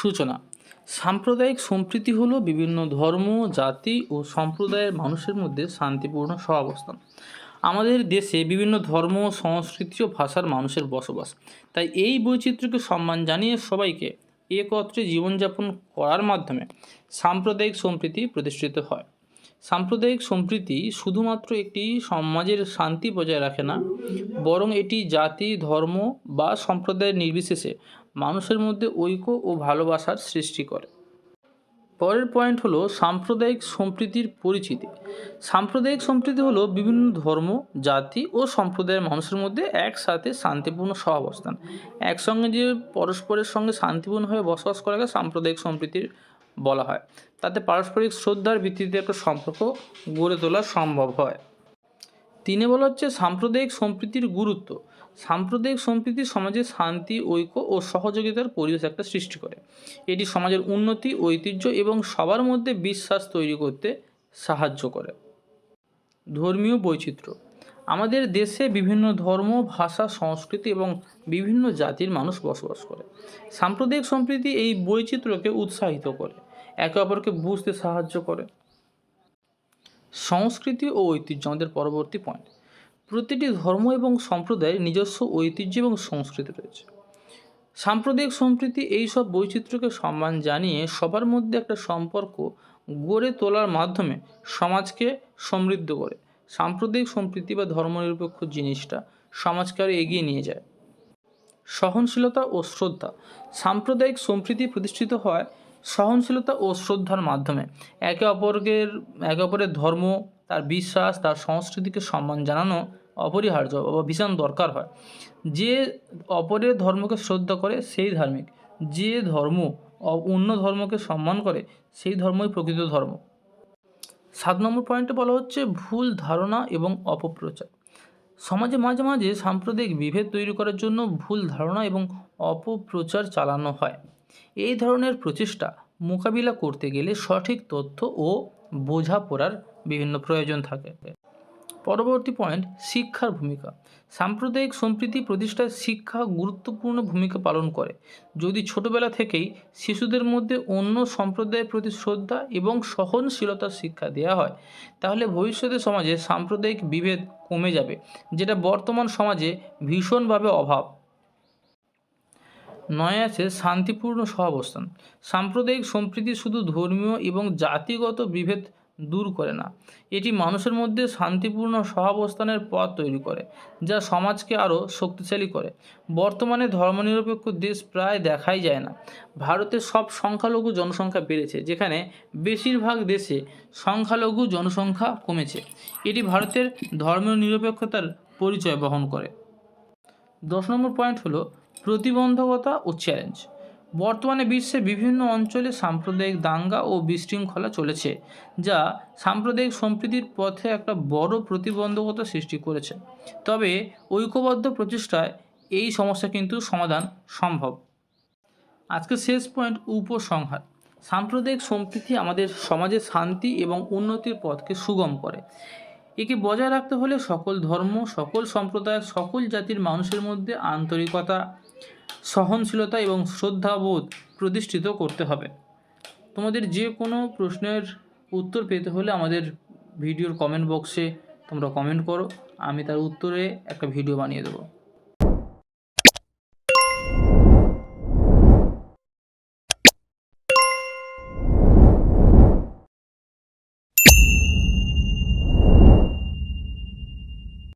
সূচনা। সাম্প্রদায়িক সম্প্রীতি হলো বিভিন্ন ধর্ম, জাতি ও সম্প্রদায়ের মানুষের মধ্যে শান্তিপূর্ণ সহাবস্থান। আমাদের দেশে বিভিন্ন ধর্ম, সংস্কৃতি ও ভাষার মানুষের বসবাস। তাই এই বৈচিত্র্যকে সম্মান জানিয়ে সবাইকে একত্রে জীবনযাপন করার মাধ্যমে সাম্প্রদায়িক সম্প্রীতি প্রতিষ্ঠিত হয়। সাম্প্রদায়িক সম্প্রীতি শুধুমাত্র একটি সমাজের শান্তি বজায় রাখে না, বরং এটি জাতি, ধর্ম বা সম্প্রদায়ের নির্বিশেষে মানুষের মধ্যে ঐক্য ও ভালোবাসার সৃষ্টি করে। পরের পয়েন্ট হলো সাম্প্রদায়িক সম্প্রীতির পরিচিতি। সাম্প্রদায়িক সম্প্রীতি হলো বিভিন্ন ধর্ম, জাতি ও সম্প্রদায়ের মানুষের মধ্যে একসাথে শান্তিপূর্ণ সহাবস্থান। একসঙ্গে যে পরস্পরের সঙ্গে শান্তিপূর্ণভাবে বসবাস করাকে সাম্প্রদায়িক সম্প্রীতির বলা হয়। তাতে পারস্পরিক শ্রদ্ধার ভিত্তিতে একটা সম্পর্ক গড়ে তোলা সম্ভব হয়। তিনে বলা হচ্ছে সাম্প্রদায়িক সম্প্রীতির গুরুত্ব। সাম্প্রদায়িক সম্প্রীতি সমাজে শান্তি, ঐক্য ও সহযোগিতার পরিবেশ একটা সৃষ্টি করে। এটি সমাজের উন্নতি, ঐতিহ্য এবং সবার মধ্যে বিশ্বাস তৈরি করতে সাহায্য করে। ধর্মীয় বৈচিত্র্য। আমাদের দেশে বিভিন্ন ধর্ম, ভাষা, সংস্কৃতি এবং বিভিন্ন জাতির মানুষ বসবাস করে। সাম্প্রদায়িক সম্প্রীতি এই বৈচিত্র্যকে উৎসাহিত করে, একে অপরকে বুঝতে সাহায্য করে। সংস্কৃতি ও ঐতিহ্য আমাদের পরবর্তী পয়েন্ট প্রতিটি ধর্ম এবং সম্প্রদায়ের নিজস্ব ঐতিহ্য এবং সংস্কৃতি রয়েছে। সাম্প্রদায়িক সম্প্রীতি এই সব বৈচিত্র্যকে সম্মান জানিয়ে সবার মধ্যে একটা সম্পর্ক গড়ে তোলার মাধ্যমে সমাজকে সমৃদ্ধ করে। সাম্প্রদায়িক সম্প্রীতি বা ধর্মনিরপেক্ষ জিনিসটা সমাজকে আরও এগিয়ে নিয়ে যায়। সহনশীলতা ও শ্রদ্ধা। সাম্প্রদায়িক সম্প্রীতি প্রতিষ্ঠিত হয় সহনশীলতা ও শ্রদ্ধার মাধ্যমে। একে অপরের একে অপরের ধর্ম, তার বিশ্বাস, তার সংস্কৃতিকে সম্মান জানানো অপরিহার্য বা ভীষণ দরকার হয়। যে অপরের ধর্মকে শ্রদ্ধা করে, সেই ধার্মিক। যে ধর্ম অন্য ধর্মকে সম্মান করে, সেই ধর্মই প্রকৃত ধর্ম। সাত নম্বর পয়েন্টে বলা হচ্ছে ভুল ধারণা এবং অপপ্রচার। সমাজে মাঝে মাঝে সাম্প্রদায়িক বিভেদ তৈরি করার জন্য ভুল ধারণা এবং অপপ্রচার চালানো হয়। এই ধরনের প্রচেষ্টা মোকাবিলা করতে গেলে সঠিক তথ্য ও বোঝাপড়ার বিভিন্ন প্রয়োজন থাকে। পরবর্তী পয়েন্ট, শিক্ষার ভূমিকা। সাম্প্রদায়িক সম্প্রীতি প্রতিষ্ঠায় শিক্ষা গুরুত্বপূর্ণ ভূমিকা পালন করে। যদি ছোটবেলা থেকেই শিশুদের মধ্যে অন্য সম্প্রদায়ের প্রতি শ্রদ্ধা এবং সহনশীলতার শিক্ষা দেওয়া হয়, তাহলে ভবিষ্যতে সমাজে সাম্প্রদায়িক বিভেদ কমে যাবে, যেটা বর্তমান সমাজে ভীষণভাবে অভাব। নয় আছে শান্তিপূর্ণ সহাবস্থান। সাম্প্রদায়িক সম্প্রীতি শুধু ধর্মীয় এবং জাতিগত বিভেদ দূর করে না, এটি মানুষের মধ্যে শান্তিপূর্ণ সহাবস্থানের পথ তৈরি করে, যা সমাজকে আরও শক্তিশালী করে। বর্তমানে ধর্মনিরপেক্ষ দেশ প্রায় দেখাই যায় না। ভারতের সব সংখ্যালঘু জনসংখ্যা বেড়েছে, যেখানে বেশিরভাগ দেশে সংখ্যালঘু জনসংখ্যা কমেছে। এটি ভারতের ধর্মীয় নিরপেক্ষতার পরিচয় বহন করে। দশ নম্বর পয়েন্ট হলো প্রতিবন্ধকতা ও চ্যালেঞ্জ বর্তমানে বিশ্বে বিভিন্ন অঞ্চলে সাম্প্রদায়িক দাঙ্গা ও বিশৃঙ্খলা চলেছে, যা সাম্প্রদায়িক সম্প্রীতির পথে একটা বড় প্রতিবন্ধকতা সৃষ্টি করেছে। তবে ঐক্যবদ্ধ প্রচেষ্টায় এই সমস্যা কিন্তু সমাধান সম্ভব। আজকে শেষ পয়েন্ট উপসংহার। সাম্প্রদায়িক সম্প্রীতি আমাদের সমাজে শান্তি এবং উন্নতির পথকে সুগম করে। একে বজায় রাখতে হলে সকল ধর্ম, সকল সম্প্রদায়, সকল জাতির মানুষের মধ্যে আন্তরিকতা সহনশীলতা এবং শ্রদ্ধাবোধ প্রতিষ্ঠিত করতে হবে। তোমাদের যে কোনো প্রশ্নের উত্তর পেতে হলে আমাদের ভিডিওর কমেন্ট বক্সে তোমরা কমেন্ট করো। আমি তার উত্তরে একটা ভিডিও বানিয়ে দেবো।